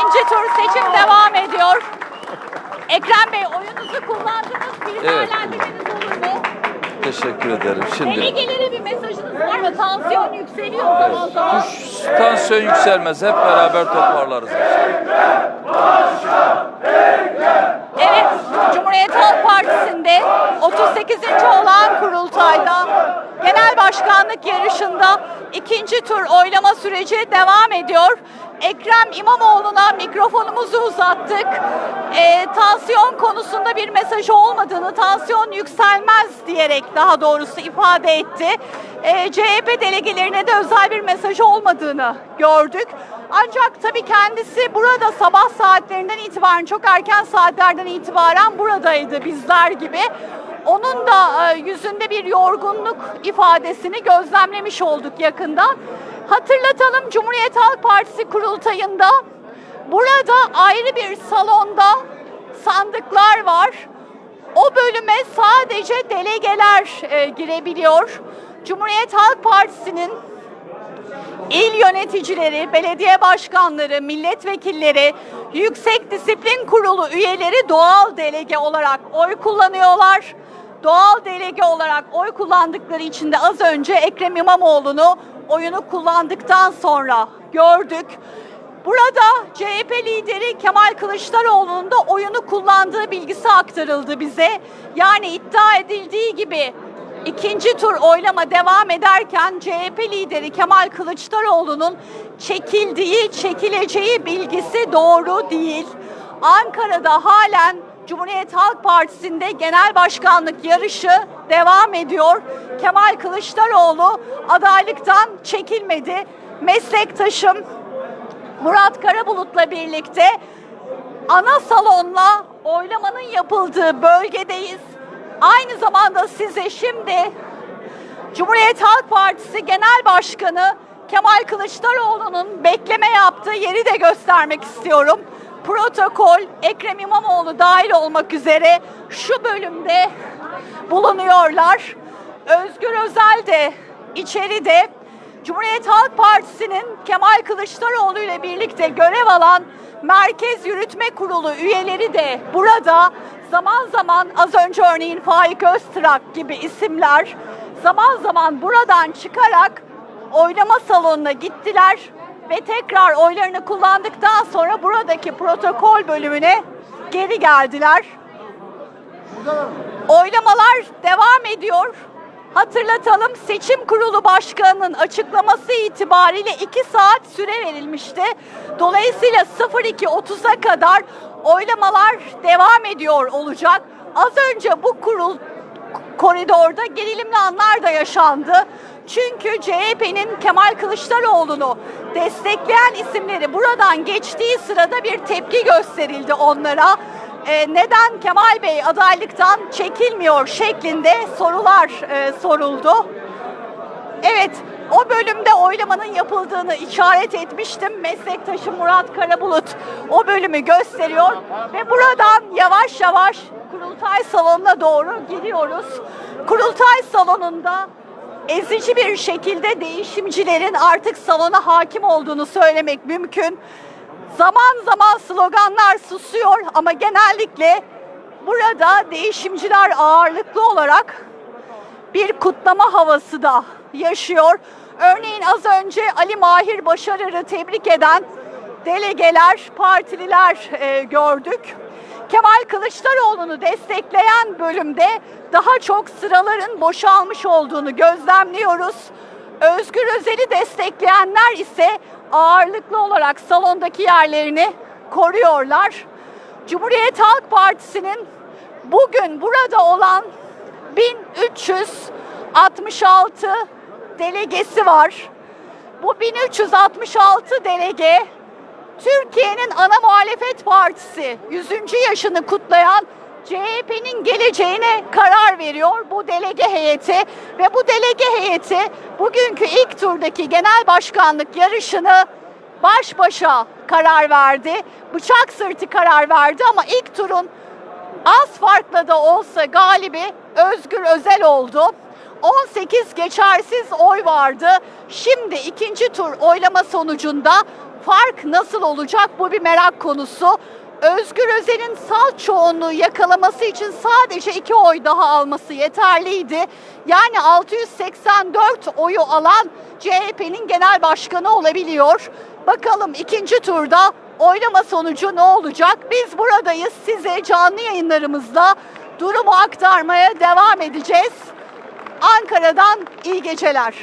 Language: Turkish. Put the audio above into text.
İkinci tur seçim devam ediyor. Ekrem Bey oyunuzu kullandınız. Bir Evet. olur mu? Teşekkür ederim. Şimdi Delegelere bir mesajınız var mı? Tansiyon yükseliyor zaman zaman. kuş tansiyon yükselmez. Hep beraber toparlarız. Evet, Cumhuriyet Halk Partisi'nde 38. olan kurultayda genel başkanlık yarışında ikinci tur oylama süreci devam ediyor. Ekrem İmamoğlu'na mikrofonumuzu uzattık. Ee, tansiyon konusunda bir mesaj olmadığını, tansiyon yükselmez diyerek daha doğrusu ifade etti. Ee, CHP delegelerine de özel bir mesaj olmadığını gördük. Ancak tabii kendisi burada sabah saatlerinden itibaren, çok erken saatlerden itibaren buradaydı bizler gibi. Onun da e, yüzünde bir yorgunluk ifadesini gözlemlemiş olduk yakından. Hatırlatalım Cumhuriyet Halk Partisi kurultayında burada ayrı bir salonda sandıklar var. O bölüme sadece delegeler e, girebiliyor. Cumhuriyet Halk Partisi'nin il yöneticileri, belediye başkanları, milletvekilleri, Yüksek Disiplin Kurulu üyeleri doğal delege olarak oy kullanıyorlar. Doğal delege olarak oy kullandıkları için de az önce Ekrem İmamoğlu'nu oyunu kullandıktan sonra gördük. Burada CHP lideri Kemal Kılıçdaroğlu'nun da oyunu kullandığı bilgisi aktarıldı bize. Yani iddia edildiği gibi ikinci tur oylama devam ederken CHP lideri Kemal Kılıçdaroğlu'nun çekildiği, çekileceği bilgisi doğru değil. Ankara'da halen Cumhuriyet Halk Partisi'nde genel başkanlık yarışı devam ediyor. Kemal Kılıçdaroğlu adaylıktan çekilmedi. Meslektaşım Murat Karabulut'la birlikte ana salonla oylamanın yapıldığı bölgedeyiz. Aynı zamanda size şimdi Cumhuriyet Halk Partisi Genel Başkanı Kemal Kılıçdaroğlu'nun bekleme yaptığı yeri de göstermek istiyorum. Protokol Ekrem İmamoğlu dahil olmak üzere şu bölümde bulunuyorlar. Özgür Özel de içeride Cumhuriyet Halk Partisi'nin Kemal Kılıçdaroğlu ile birlikte görev alan Merkez Yürütme Kurulu üyeleri de burada zaman zaman az önce örneğin Faik Öztrak gibi isimler zaman zaman buradan çıkarak oylama salonuna gittiler ve tekrar oylarını kullandıktan sonra buradaki protokol bölümüne geri geldiler. Oylamalar devam ediyor. Hatırlatalım seçim kurulu başkanının açıklaması itibariyle 2 saat süre verilmişti. Dolayısıyla 02.30'a kadar oylamalar devam ediyor olacak. Az önce bu kurul koridorda gerilimli anlar da yaşandı. Çünkü CHP'nin Kemal Kılıçdaroğlu'nu destekleyen isimleri buradan geçtiği sırada bir tepki gösterildi onlara. Ee, neden Kemal Bey adaylıktan çekilmiyor şeklinde sorular e, soruldu. Evet, o bölümde oylamanın yapıldığını işaret etmiştim. Meslektaşım Murat Karabulut o bölümü gösteriyor ve buradan yavaş yavaş kurultay salonuna doğru gidiyoruz. Kurultay salonunda ezici bir şekilde değişimcilerin artık salona hakim olduğunu söylemek mümkün. Zaman zaman sloganlar susuyor ama genellikle burada değişimciler ağırlıklı olarak bir kutlama havası da yaşıyor. Örneğin az önce Ali Mahir Başarır'ı tebrik eden delegeler, partililer e, gördük. Kemal Kılıçdaroğlu'nu destekleyen bölümde daha çok sıraların boşalmış olduğunu gözlemliyoruz. Özgür Özel'i destekleyenler ise ağırlıklı olarak salondaki yerlerini koruyorlar. Cumhuriyet Halk Partisi'nin bugün burada olan 1366 delegesi var. Bu 1366 delege Türkiye'nin ana muhalefet partisi 100. yaşını kutlayan CHP'nin geleceğine karar veriyor bu delege heyeti ve bu delege heyeti bugünkü ilk turdaki genel başkanlık yarışını baş başa karar verdi. Bıçak sırtı karar verdi ama ilk turun az farkla da olsa galibi Özgür Özel oldu. 18 geçersiz oy vardı. Şimdi ikinci tur oylama sonucunda fark nasıl olacak bu bir merak konusu. Özgür Özel'in salt çoğunluğu yakalaması için sadece iki oy daha alması yeterliydi. Yani 684 oyu alan CHP'nin genel başkanı olabiliyor. Bakalım ikinci turda oylama sonucu ne olacak? Biz buradayız size canlı yayınlarımızda durumu aktarmaya devam edeceğiz. Ankara'dan iyi geceler.